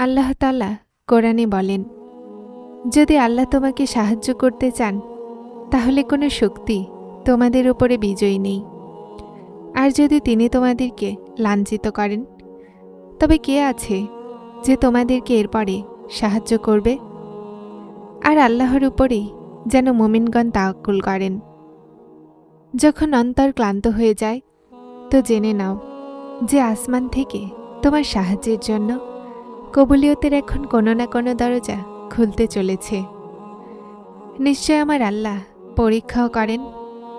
আল্লাহ তালা কোরআনে বলেন, যদি আল্লাহ তোমাকে সাহায্য করতে চান, তাহলে কোনো শক্তি তোমাদের উপরে বিজয়ী নেই। আর যদি তিনি তোমাদেরকে লাঞ্ছিত করেন, তবে কে আছে যে তোমাদেরকে এরপরে সাহায্য করবে? আর আল্লাহর উপরেই যেন মোমিনগণ তাওয়াক্কুল করেন। যখন অন্তর ক্লান্ত হয়ে যায়, তো জেনে নাও যে আসমান থেকে তোমার সাহায্যের জন্য কবুলিয়তের এখন কোনো না কোনো দরজা খুলতে চলেছে। নিশ্চয় আমার আল্লাহ পরীক্ষাও করেন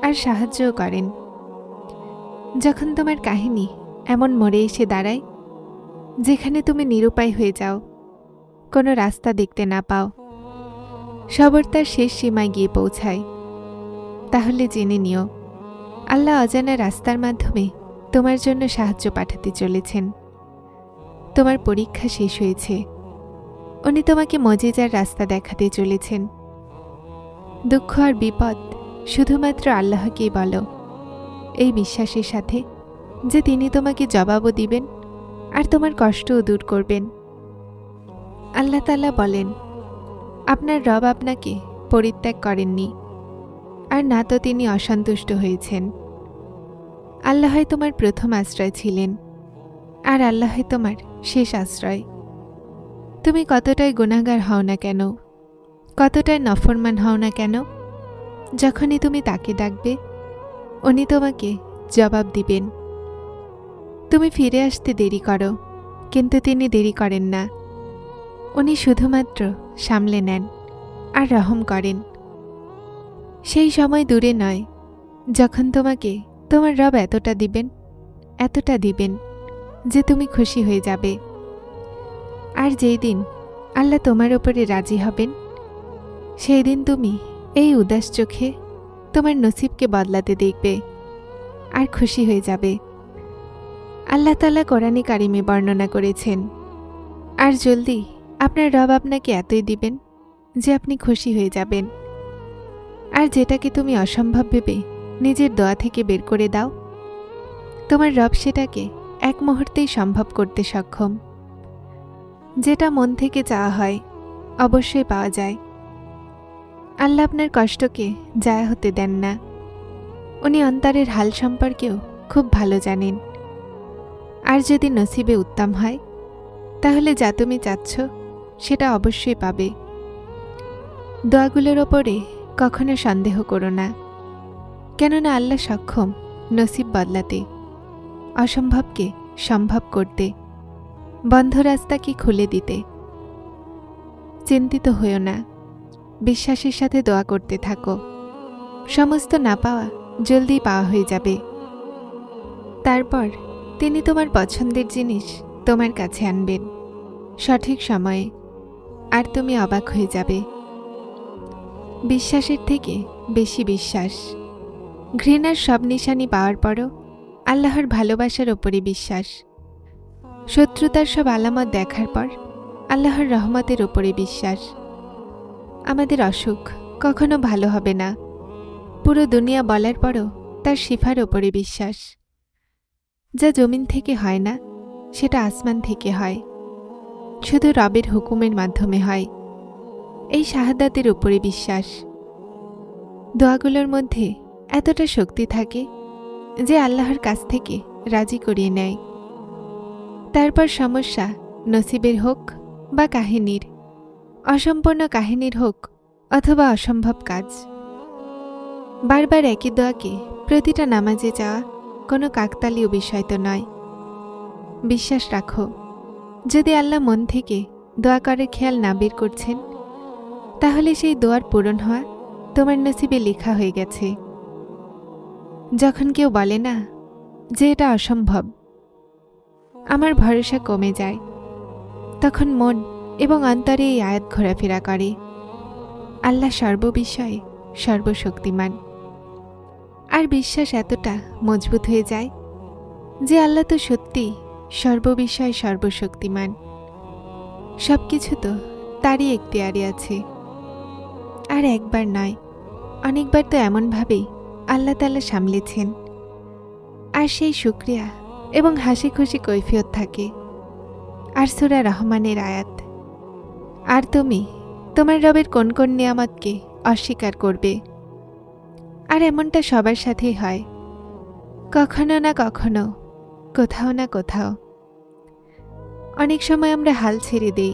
আর সাহায্যও করেন। যখন তোমার কাহিনী এমন মরে এসে দাঁড়ায়, যেখানে তুমি নিরুপায় হয়ে যাও, কোনো রাস্তা দেখতে না পাও, সবর তার শেষ সীমায় গিয়ে পৌঁছায়। তাহলে জেনে নিও, আল্লাহ অজানা রাস্তার মাধ্যমে তোমার জন্য সাহায্য পাঠাতে চলেছেন। তোমার পরীক্ষা শেষ হয়েছে। উনি তোমাকে মজেজার রাস্তা দেখাতে চলেছেন। দুঃখ আর বিপদ শুধুমাত্র আল্লাহকেই বলো। এই বিশ্বাসের সাথে যে তিনি তোমাকে জবাবও দিবেন আর তোমার কষ্টও দূর করবেন। আল্লাহ তালা বলেন, আপনার রব আপনাকে পরিত্যাগ করেননি, আর না তো তিনি অসন্তুষ্ট হয়েছেন। আল্লাহই তোমার প্রথম আশ্রয় ছিলেন, আর আল্লাহই তোমার শেষ আশ্রয়। তুমি কতটাই গুণাগার হও না কেন? কতটাই নফরমান হও না কেন? যখনই তুমি তাকে ডাকবে, উনি তোমাকে জবাব দিবেন। তুমি ফিরে আসতে দেরি করো, কিন্তু তিনি দেরি করেন না। উনি শুধুমাত্র সামলে নেন আর রহম করেন। সেই সময় দূরে নয়, যখন তোমাকে তোমার রব এতটা দিবেন এতটা দিবেন। যে তুমি খুশি হয়ে যাবে। আর যেই দিন আল্লাহ তোমার ওপরে রাজি হবেন, সেই দিন তুমি এই উদাস চোখে তোমার নসিবকে বদলাতে দেখবে আর খুশি হয়ে যাবে। আল্লাহ তালা কোরআনী কারিমে বর্ণনা করেছেন, আর জলদি আপনার রব আপনাকে এতই দিবেন যে আপনি খুশি হয়ে যাবেন। আর যেটাকে তুমি অসম্ভব ভেবে নিজের দোয়া থেকে বের করে দাও, তোমার রব সেটাকে এক মুহূর্তেই সম্ভব করতে সক্ষম। যেটা মন থেকে চাওয়া হয়, অবশ্যই পাওয়া যায়। আল্লাহ আপনার কষ্টকে জায়া হতে দেন না। উনি অন্তরের হাল সম্পর্কেও খুব ভালো জানেন। আর যদি নসিবে উত্তম হয়, তাহলে যা তুমি চাচ্ছ, সেটা অবশ্যই পাবে। দোয়াগুলোর ওপরে কখনো সন্দেহ করো না। কেননা আল্লাহ সক্ষম নসিব বদলাতে। অসম্ভবকে সম্ভব করতে। বন্ধ রাস্তাকে খুলে দিতে? চিন্তিত হইও না। বিশ্বাসের সাথে দোয়া করতে থাকো। সমস্ত না পাওয়া জলদি পাওয়া হয়ে যাবে। তারপর তিনি তোমার পছন্দের জিনিস তোমার কাছে আনবেন। সঠিক সময়ে। আর তুমি অবাক হয়ে যাবে। বিশ্বাসের থেকে বেশি বিশ্বাস। ঘৃণার সব নিশানি পাওয়ার পরও আল্লাহর ভালোবাসার ওপরে বিশ্বাস। শত্রুতার সব আলামত দেখার পর আল্লাহর রহমতের ওপরে বিশ্বাস। আমাদের অসুখ কখনো ভালো হবে না। পুরো দুনিয়া বলার পরও তার শিফার ওপরে বিশ্বাস। যা জমিন থেকে হয় না, সেটা আসমান থেকে হয়। শুধু রবের হুকুমের মাধ্যমে হয়। এই শাহাদাতের উপরে বিশ্বাস। দোয়াগুলোর মধ্যে এতটা শক্তি থাকে যে আল্লাহর কাছ থেকে রাজি করিয়ে নেয়। তারপর সমস্যা নসিবের হোক বা কাহিনীর, অসম্পূর্ণ কাহিনীর হোক অথবা অসম্ভব কাজ। বারবার একই দোয়াকে প্রতিটা নামাজে যাওয়া কোনো কাকতালীয় বিষয় তো নয়। বিশ্বাস রাখো, যদি আল্লাহ মন থেকে দোয়া করে খেয়াল না বের করছেন, তাহলে সেই দোয়ার পূরণ হওয়া তোমার নসিবে লেখা হয়ে গেছে। যখন কেউ বলে না যে এটা অসম্ভব, আমার ভরসা কমে যায়। তখন মন এবং অন্তরে এই আয়াত ঘোরাফেরা করে। আল্লাহ সর্ববিষয়ে সর্বশক্তিমান। আর বিশ্বাস এতটা মজবুত হয়ে যায় যে আল্লাহ তো সত্যি সর্ববিষয়ে সর্বশক্তিমান। সব কিছু তো তারই এখতিয়ারে আছে। আর একবার নয়, অনেকবার তো এমনভাবেই আল্লাহ তাল্লাহ সামলেছেন। আর সেই শুক্রিয়া এবং হাসি খুশি কৈফিয়ত থাকে। আর সুরা রহমানের আয়াত, আর তুমি তোমার রবের কোন কোন নিয়ামতকে অস্বীকার করবে? আর এমনটা সবার সাথেই হয়। কখনো না কখনো, কোথাও না কোথাও। অনেক সময় আমরা হাল ছেড়ে দিই,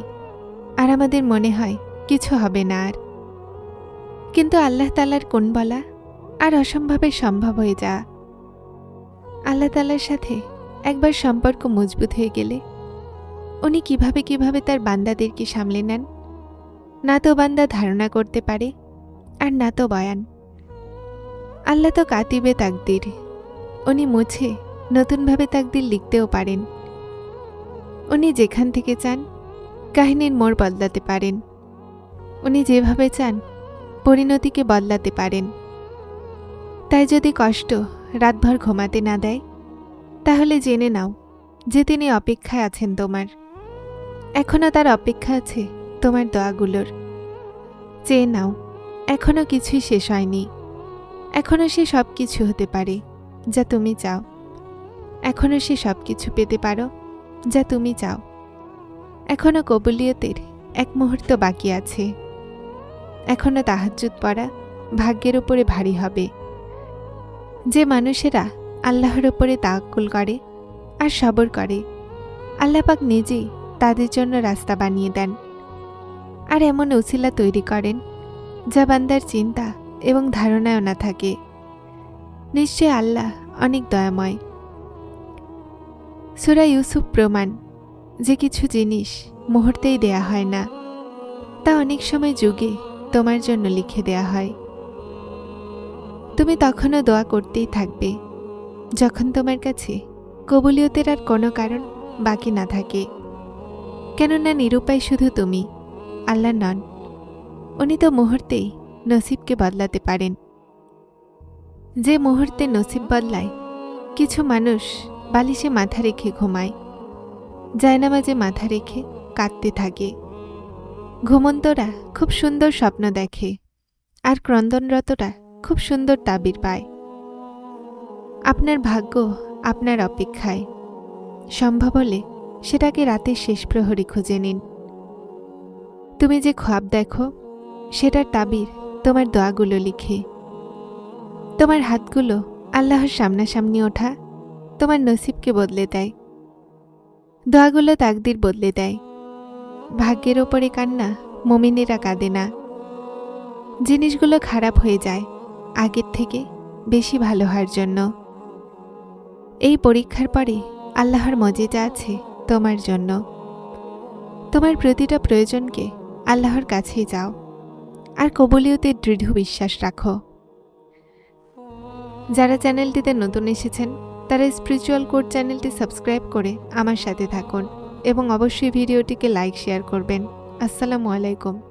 আর আমাদের মনে হয় কিছু হবে না আর। কিন্তু আল্লাহ তালার কোন বলা আর অসম্ভবের সম্ভব হয়ে যা। আল্লাহ তালার সাথে একবার সম্পর্ক মজবুত হয়ে গেলে উনি কীভাবে কীভাবে তার বান্দাদেরকে সামলে নেন, না তো বান্দা ধারণা করতে পারে আর না তো বয়ান। আল্লাহ তো কাতিবে তাকদির, উনি মুছে নতুনভাবে তাকদির লিখতেও পারেন। উনি যেখান থেকে চান কাহিনীর মোড় বদলাতে পারেন। উনি যেভাবে চান পরিণতিকে বদলাতে পারেন। তাই যদি কষ্ট রাতভর ঘুমাতে না দেয়, তাহলে জেনে নাও যে তিনি অপেক্ষায় আছেন তোমার। এখনও তার অপেক্ষা আছে তোমার দোয়াগুলোর। চেয়ে নাও এখনও কিছুই শেষ হয়নি। এখনও সে সব কিছু হতে পারে যা তুমি চাও। এখনও সে সব কিছু পেতে পারো যা তুমি চাও। এখনও কবুলিয়তের এক মুহূর্ত বাকি আছে। এখনও তাহাজ্জুদ পড়া ভাগ্যের ওপরে ভারী হবে। যে মানুষেরা আল্লাহর ওপরে তাক্কুল করে আর সবর করে, আল্লাপাক নিজেই তাদের জন্য রাস্তা বানিয়ে দেন আর এমন উছিলা তৈরি করেন যা বান্দার চিন্তা এবং ধারণায়ও না থাকে। নিশ্চয় আল্লাহ অনেক দয়াময়। সুরা ইউসুফ প্রমাণ, যে কিছু জিনিস মুহূর্তেই দেয়া হয় না, তা অনেক সময় যুগে তোমার জন্য লিখে দেয়া হয়। তুমি তখনও দোয়া করতেই থাকবে। যখন তোমার কাছে কবুলিয়তের আর কোনো কারণ বাকি না থাকে। কেননা নিরুপায় শুধু তুমি, আল্লাহ নন, উনি তো মুহূর্তেই নসিবকে বদলাতে পারেন। যে মুহূর্তে নসিব বদলায়, কিছু মানুষ বালিশে মাথা রেখে ঘুমায়, জায়নামাজে মাথা রেখে কাঁদতে থাকে। ঘুমন্তরা খুব সুন্দর স্বপ্ন দেখে, আর ক্রন্দনরতরা খুব সুন্দর তাবির পায়। আপনার ভাগ্য আপনার অপেক্ষায়। সম্ভব হলে সেটাকে রাতের শেষ প্রহরী খুঁজে নিন। তুমি যে খোয়াব দেখো, সেটার তাবির তোমার দোয়াগুলো লিখে। তোমার হাতগুলো আল্লাহর সামনাসামনি ওঠা তোমার নসিবকে বদলে দেয়। দোয়াগুলো তাকদির বদলে দেয়। ভাগ্যের ওপরে কান্না মমিনেরা কাঁদে না। জিনিসগুলো খারাপ হয়ে যায়। আগের থেকে বেশি ভালো হওয়ার জন্য। এই পরীক্ষার পরে আল্লাহর মজেজা আছে তোমার জন্য। তোমার প্রতিটা প্রয়োজনকে আল্লাহর কাছেই যাও। আর কবলিয়তে দৃঢ় বিশ্বাস রাখো। যারা চ্যানেলটিতে নতুন এসেছেন, তারা স্পিরিচুয়াল কোড চ্যানেলটি সাবস্ক্রাইব করে আমার সাথে থাকুন এবং অবশ্যই ভিডিওটিকে লাইক শেয়ার করবেন। আসসালামু আলাইকুম।